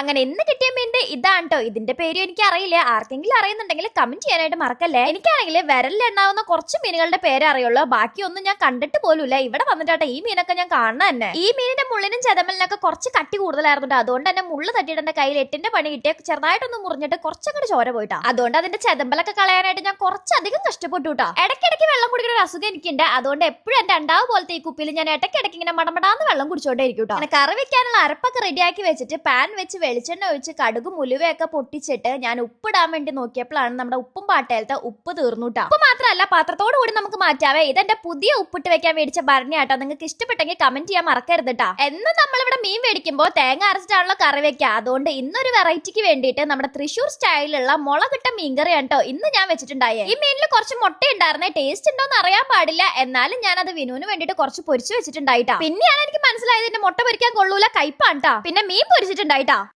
അങ്ങനെ ഇന്ന് കിട്ടിയ മീനിന്റെ ഇതാണ് കേട്ടോ ഇതിന്റെ പേര് എനിക്ക് അറിയില്ല ആർക്കെങ്കിലും അറിയുന്നുണ്ടെങ്കിൽ കമന്റ് ചെയ്യാനായിട്ട് മറക്കല്ലേ? എനിക്കാണെങ്കിൽ വിരലിൽ എണ്ണാവുന്ന കുറച്ച് മീനുകളുടെ പേര് അറിയുള്ളൂ. ബാക്കിയൊന്നും ഞാൻ കണ്ടിട്ട് പോലുമില്ല. ഇവിടെ വന്നിട്ടാട്ടെ ഈ മീനൊക്കെ ഞാൻ കാണുന്ന തന്നെ. ഈ മീനിന്റെ മുള്ളിനും ചെതമലിനൊക്കെ കുറച്ച് കട്ടി കൂടുതലായിരുന്നു അതുകൊണ്ട് തന്നെ മുള്ള് തട്ടിയിട്ട് എന്റെ കയ്യിൽ എട്ടിന്റെ പണി കിട്ടിയ ചെറുതായിട്ടൊന്ന് മുറിഞ്ഞിട്ട് കുറച്ചങ്ങോട്ട് ചോര പോയിട്ടാ. അതുകൊണ്ട് അതിന്റെ ചെതമ്പലൊക്കെ കളയാനായിട്ട് ഞാൻ കുറച്ചധികം കഷ്ടപ്പെട്ടു കേട്ടോ ഇടയ്ക്കിടയ്ക്ക് വെള്ളം കുടിക്കുന്ന ഒരു അസുഖം എനിക്കുണ്ട്. അതുകൊണ്ട് എപ്പോഴും എന്റെ അണ്ടാവ് പോലത്തെ ഈ കുപ്പിയിൽ ഞാൻ ഇടയ്ക്കിടയ്ക്ക് ഇങ്ങനെ മടമടാന്ന് വെള്ളം കുടിച്ചോണ്ടേ ഇരിക്കും കേട്ടോ കറി വെക്കാനുള്ള അരപ്പൊക്കെ റെഡിയാക്കി വെച്ചിട്ട് പാൻ വെച്ച് വെളിച്ചെണ്ണ ഒഴിച്ച് കടുകും ഉലുവയൊക്കെ പൊട്ടിച്ചിട്ട് ഞാൻ ഉപ്പിടാൻ വേണ്ടി നോക്കിയപ്പോഴാണ് നമ്മുടെ ഉപ്പും പാട്ടയിലത്തെ ഉപ്പ് തീർന്നു ട്ടോ. ഉപ്പ് മാത്രമല്ല പാത്രത്തോട് കൂടി നമുക്ക് മാറ്റാവേ. ഇതെന്റെ പുതിയ ഉപ്പിട്ട് വെക്കാൻ മേടിച്ച ഭരണിയാട്ടോ നിങ്ങൾക്ക് ഇഷ്ടപ്പെട്ടെങ്കിൽ കമന്റ് ചെയ്യാൻ മറക്കരുത് ട്ടോ. എന്ന് നമ്മളിവിടെ മീൻ മേടിക്കുമ്പോൾ തേങ്ങ അരച്ചിട്ടാണല്ലോ കറി വെക്കുക. അതുകൊണ്ട് ഇന്നൊരു വെറൈറ്റിക്ക് വേണ്ടിയിട്ട് നമ്മുടെ തൃശ്ശൂർ സ്റ്റൈലിലുള്ള മുളകിട്ട മീൻകറിയാണ് കേട്ടോ ഇന്ന് ഞാൻ വെച്ചിട്ടുണ്ടായേ. ഈ മീനിൽ കുറച്ച് മുട്ട ഉണ്ടായിരുന്നേ ടേസ്റ്റ് ഉണ്ടോ എന്ന് അറിയാൻ പാടില്ല. എന്നാലും ഞാൻ അത് വിനുവിന് വേണ്ടിയിട്ട് കുറച്ച് പൊരിച്ചു വെച്ചിട്ടുണ്ടായിട്ടാ പിന്നെയാണ് എനിക്ക് മനസ്സിലായത് എന്റെ മുട്ട പൊരിക്കാൻ കൊള്ളൂല. കയ്പാണ് പിന്നെ മീൻ പൊരിച്ചിട്ടുണ്ടായിട്ടാ